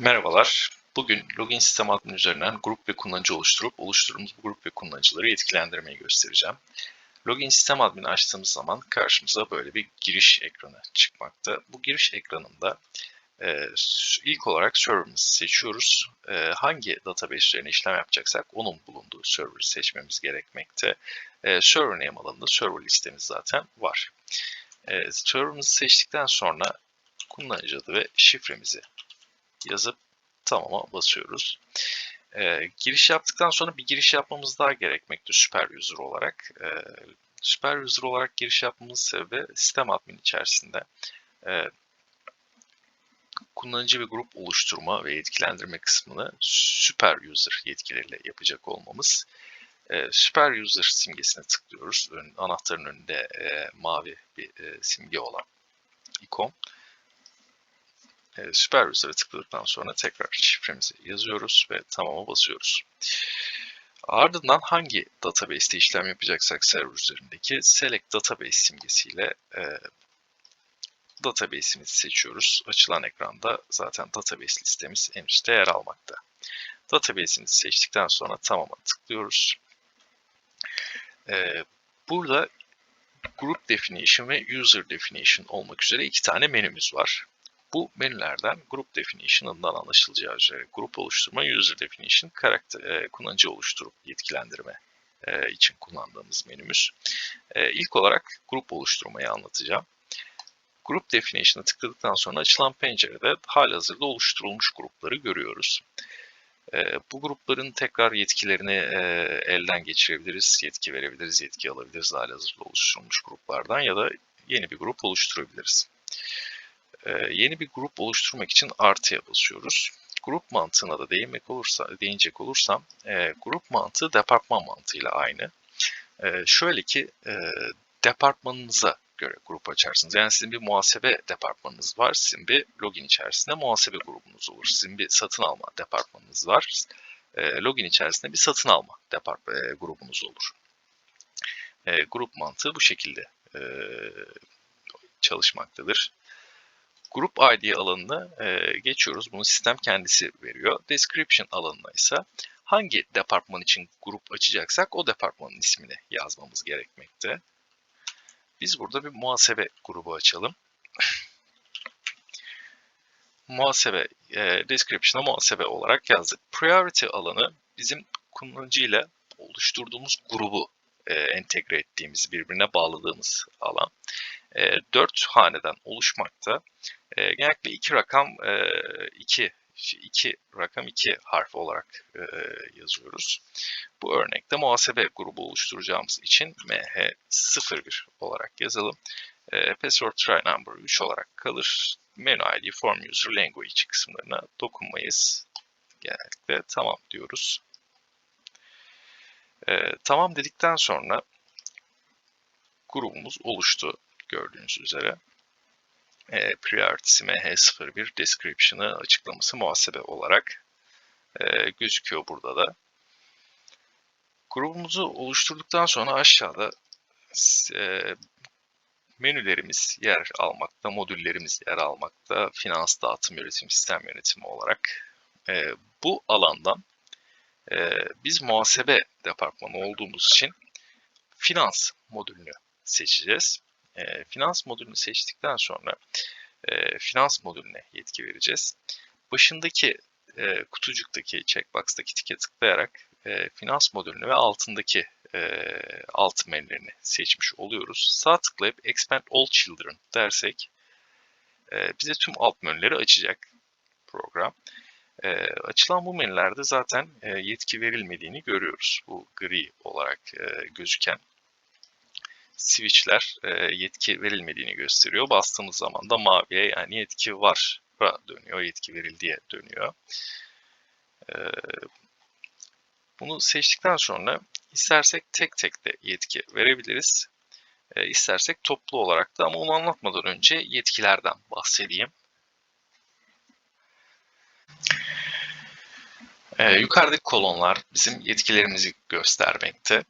Merhabalar. Bugün login sistem admin üzerinden grup ve kullanıcı oluşturup oluşturduğumuz bu grup ve kullanıcıları yetkilendirmeyi göstereceğim. Login sistem admin açtığımız zaman karşımıza böyle bir giriş ekranı çıkmakta. Bu giriş ekranında e, ilk olarak server'ımızı seçiyoruz. E, hangi database üzerine işlem yapacaksak onun bulunduğu server'ı seçmemiz gerekmekte. E, server name alanında server listemiz zaten var. E, server'ımızı seçtikten sonra kullanıcı adı ve şifremizi yazıp tamama basıyoruz. Ee, giriş yaptıktan sonra bir giriş yapmamız daha gerekmekte süper user olarak. Ee, süper user olarak giriş yapmamızın sebebi sistem admin içerisinde e, kullanıcı ve grup oluşturma ve yetkilendirme kısmını süper user yetkileriyle yapacak olmamız. E, süper user simgesine tıklıyoruz. Ön, anahtarın önünde e, mavi bir e, simge olan ikon. E, süper user'a tıkladıktan sonra tekrar şifremizi yazıyoruz ve tamama basıyoruz. Ardından hangi database'te işlem yapacaksak server üzerindeki select database simgesiyle e, database'imizi seçiyoruz. Açılan ekranda zaten database listemiz en üstte yer almakta. Database'imizi seçtikten sonra tamama tıklıyoruz. E, burada Group Definition ve User Definition olmak üzere iki tane menümüz var. Bu menülerden Group Definition'ından anlaşılacağı üzere grup oluşturma, User Definition, karakter, e, kullanıcı oluşturup yetkilendirme e, için kullandığımız menümüz. E, ilk olarak grup oluşturmayı anlatacağım. Group Definition'a tıkladıktan sonra açılan pencerede halihazırda oluşturulmuş grupları görüyoruz. E, bu grupların tekrar yetkilerini e, elden geçirebiliriz, yetki verebiliriz, yetki alabiliriz halihazırda oluşturulmuş gruplardan ya da yeni bir grup oluşturabiliriz. Ee, yeni bir grup oluşturmak için artıya basıyoruz. Grup mantığına da değinmek olursa, değinecek olursam, e, grup mantığı departman mantığıyla aynı. E, şöyle ki, e, departmanınıza göre grup açarsınız. Yani sizin bir muhasebe departmanınız var, sizin bir login içerisinde muhasebe grubunuz olur. Sizin bir satın alma departmanınız var, e, login içerisinde bir satın alma depart e, grubunuz olur. E, grup mantığı bu şekilde e, çalışmaktadır. Grup ID alanına e, geçiyoruz. Bunu sistem kendisi veriyor. Description alanına ise hangi departman için grup açacaksak o departmanın ismini yazmamız gerekmekte. Biz burada bir muhasebe grubu açalım. muhasebe, e, description'a muhasebe olarak yazdık. Priority alanı bizim kullanıcıyla oluşturduğumuz grubu e, entegre ettiğimiz, birbirine bağladığımız alan. E, 4 haneden oluşmakta. E, genellikle iki rakam, e, iki, iki rakam iki harf olarak e, yazıyoruz. Bu örnekte muhasebe grubu oluşturacağımız için MH01 olarak yazalım. E, password try number 3 olarak kalır. Menu ID, form user, language kısımlarına dokunmayız. Genellikle tamam diyoruz. E, tamam dedikten sonra grubumuz oluştu gördüğünüz üzere. E, priority'si MH01 description'ı açıklaması muhasebe olarak e, gözüküyor burada da. Grubumuzu oluşturduktan sonra aşağıda e, menülerimiz yer almakta, modüllerimiz yer almakta, finans, dağıtım, yönetim, sistem yönetimi olarak. E, bu alandan e, biz muhasebe departmanı olduğumuz için finans modülünü seçeceğiz. E, finans modülünü seçtikten sonra e, finans modülüne yetki vereceğiz. Başındaki e, kutucuktaki checkbox'taki tike tıklayarak e, finans modülünü ve altındaki e, alt menülerini seçmiş oluyoruz. Sağ tıklayıp Expand All Children dersek e, bize tüm alt menüleri açacak program. E, açılan bu menülerde zaten e, yetki verilmediğini görüyoruz. Bu gri olarak e, gözüken switchler e, yetki verilmediğini gösteriyor. Bastığımız zaman da maviye yani yetki var dönüyor, yetki verildiye dönüyor. E, bunu seçtikten sonra istersek tek tek de yetki verebiliriz. E, istersek toplu olarak da ama onu anlatmadan önce yetkilerden bahsedeyim. Ee, yukarıdaki kolonlar bizim yetkilerimizi göstermekte.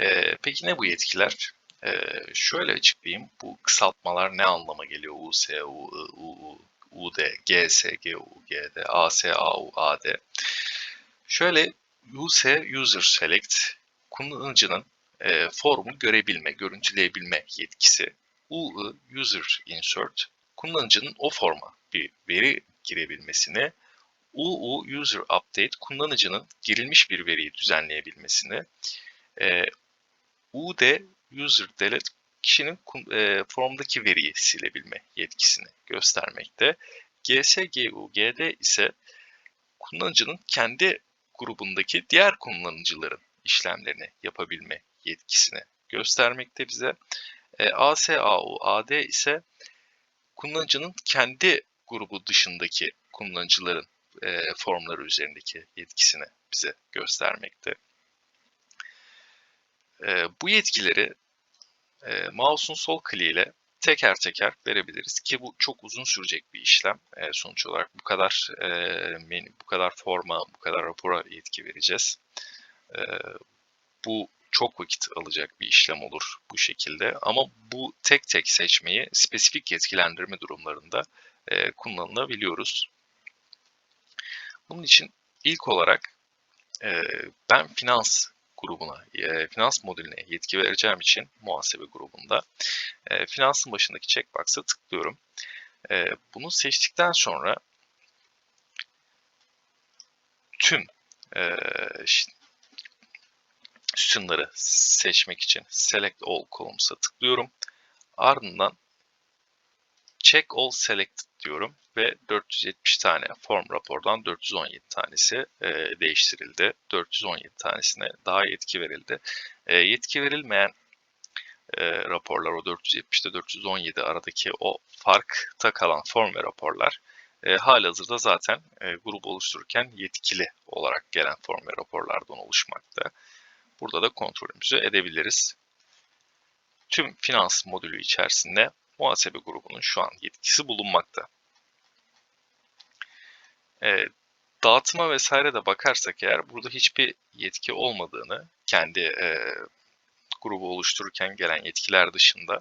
Ee, peki ne bu yetkiler? Ee, şöyle açıklayayım. Bu kısaltmalar ne anlama geliyor? U, S, U, I, U, U UD, GS, GU, GD, AS, AU, AD. Şöyle US, User Select, kullanıcının e, formu görebilme, görüntüleyebilme yetkisi. UI, User Insert, kullanıcının o forma bir veri girebilmesini, UU User Update, kullanıcının girilmiş bir veriyi düzenleyebilmesini, e, UD User Delete, kişinin e, formdaki veriyi silebilme yetkisini göstermekte. GSGU, GD ise kullanıcının kendi grubundaki diğer kullanıcıların işlemlerini yapabilme yetkisini göstermekte bize. E, ASAU, AD ise kullanıcının kendi grubu dışındaki kullanıcıların e, formları üzerindeki yetkisini bize göstermekte. E, bu yetkileri e, mouse'un sol kliğiyle teker teker verebiliriz ki bu çok uzun sürecek bir işlem. E, sonuç olarak bu kadar e, menü, bu kadar forma, bu kadar rapora yetki vereceğiz. E, bu çok vakit alacak bir işlem olur bu şekilde. Ama bu tek tek seçmeyi spesifik yetkilendirme durumlarında e, kullanılabiliyoruz. Bunun için ilk olarak e, ben finans grubuna, e, finans modülüne yetki vereceğim için muhasebe grubunda e, finansın başındaki checkbox'a tıklıyorum. E, bunu seçtikten sonra tüm e, sütunları seçmek için Select All Columns'a tıklıyorum. Ardından Check All Selected diyorum ve 470 tane form rapordan 417 tanesi e, değiştirildi. 417 tanesine daha yetki verildi. E, yetki verilmeyen e, raporlar o 470 ile 417 aradaki o farkta kalan form ve raporlar e, hazırda zaten e, grup oluştururken yetkili olarak gelen form ve raporlardan oluşmakta. Burada da kontrolümüzü edebiliriz. Tüm finans modülü içerisinde muhasebe grubunun şu an yetkisi bulunmakta. E, dağıtıma vesaire de bakarsak eğer burada hiçbir yetki olmadığını kendi e, grubu oluştururken gelen yetkiler dışında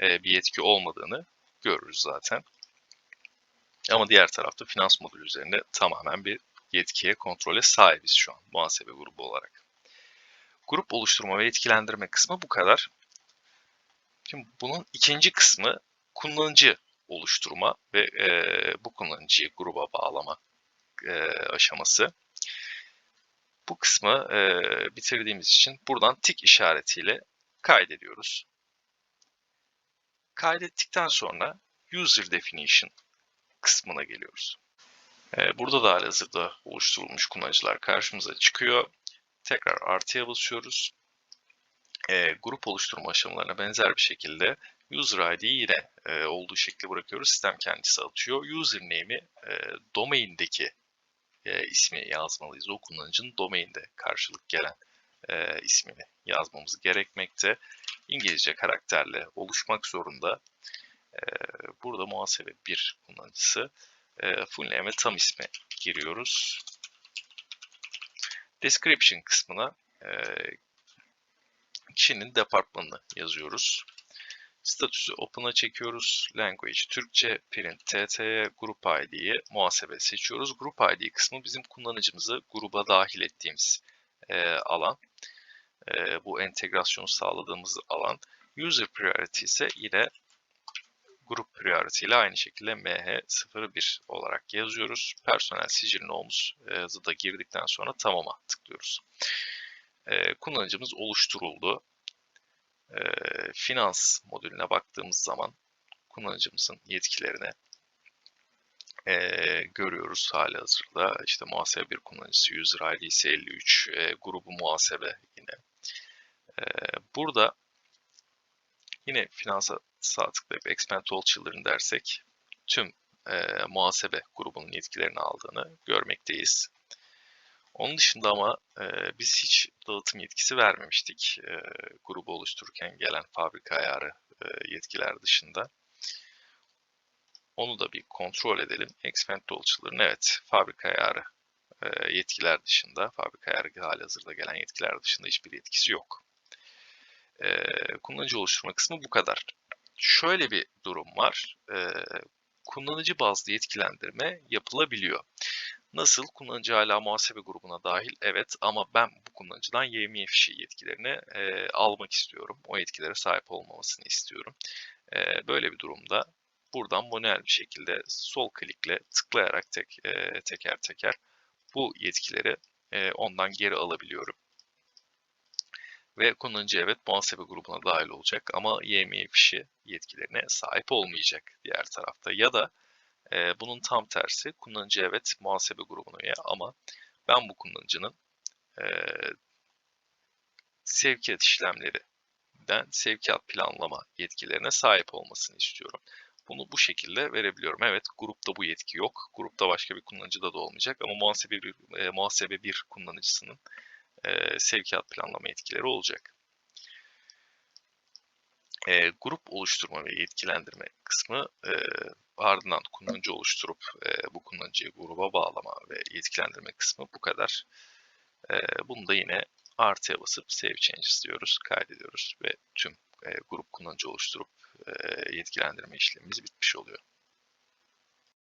e, bir yetki olmadığını görürüz zaten. Ama diğer tarafta finans modülü üzerinde tamamen bir yetkiye, kontrole sahibiz şu an muhasebe grubu olarak. Grup oluşturma ve etkilendirme kısmı bu kadar. Şimdi bunun ikinci kısmı kullanıcı oluşturma ve e, bu kullanıcıyı gruba bağlama e, aşaması. Bu kısmı e, bitirdiğimiz için buradan tik işaretiyle kaydediyoruz. Kaydettikten sonra User Definition kısmına geliyoruz. E, burada da halihazırda oluşturulmuş kullanıcılar karşımıza çıkıyor. Tekrar artıya basıyoruz. E, grup oluşturma aşamalarına benzer bir şekilde user ID'yi yine e, olduğu şekilde bırakıyoruz. Sistem kendisi atıyor. Username'i e, domaindeki e, ismi yazmalıyız. O kullanıcının domainde karşılık gelen e, ismini yazmamız gerekmekte. İngilizce karakterle oluşmak zorunda. E, burada muhasebe bir kullanıcısı. E, full name tam ismi giriyoruz. Description kısmına e, kişinin departmanını yazıyoruz. Statüsü Open'a çekiyoruz. Language Türkçe, Print TT'ye, Grup ID'yi muhasebe seçiyoruz. Grup ID kısmı bizim kullanıcımızı gruba dahil ettiğimiz e, alan. E, bu entegrasyonu sağladığımız alan. User Priority ise yine grup priority ile aynı şekilde MH01 olarak yazıyoruz. Personel sicil nomumuzu da girdikten sonra tamama tıklıyoruz. E, kullanıcımız oluşturuldu. E, finans modülüne baktığımız zaman kullanıcımızın yetkilerini e, görüyoruz hali hazırda. İşte muhasebe bir kullanıcısı user ID ise 53, e, grubu muhasebe yine. E, burada yine finansa sağ tıklayıp expand all children dersek tüm e, muhasebe grubunun yetkilerini aldığını görmekteyiz. Onun dışında ama e, biz hiç dağıtım yetkisi vermemiştik e, grubu oluştururken gelen fabrika ayarı e, yetkiler dışında. Onu da bir kontrol edelim. Expand Dolçıların evet fabrika ayarı e, yetkiler dışında, fabrika ayarı hali hazırda gelen yetkiler dışında hiçbir yetkisi yok. E, kullanıcı oluşturma kısmı bu kadar. Şöyle bir durum var. E, kullanıcı bazlı yetkilendirme yapılabiliyor. Nasıl? Kullanıcı hala muhasebe grubuna dahil. Evet ama ben bu kullanıcıdan YMY fişi yetkilerini e, almak istiyorum. O yetkilere sahip olmamasını istiyorum. E, böyle bir durumda buradan manuel bir şekilde sol klikle tıklayarak tek, e, teker teker bu yetkileri e, ondan geri alabiliyorum. Ve kullanıcı evet muhasebe grubuna dahil olacak ama YMY fişi yetkilerine sahip olmayacak diğer tarafta. Ya da e, bunun tam tersi kullanıcı evet muhasebe grubuna üye ama ben bu kullanıcının e, sevkiyat işlemlerinden sevkiyat planlama yetkilerine sahip olmasını istiyorum. Bunu bu şekilde verebiliyorum. Evet grupta bu yetki yok. Grupta başka bir kullanıcıda da olmayacak ama muhasebe bir, e, muhasebe bir kullanıcısının e, sevkiyat planlama yetkileri olacak. E, grup oluşturma ve yetkilendirme kısmı e, ardından kullanıcı oluşturup e, bu kullanıcıyı gruba bağlama ve yetkilendirme kısmı bu kadar. E, bunu da yine artıya basıp save changes diyoruz, kaydediyoruz ve tüm e, grup kullanıcı oluşturup e, yetkilendirme işlemimiz bitmiş oluyor.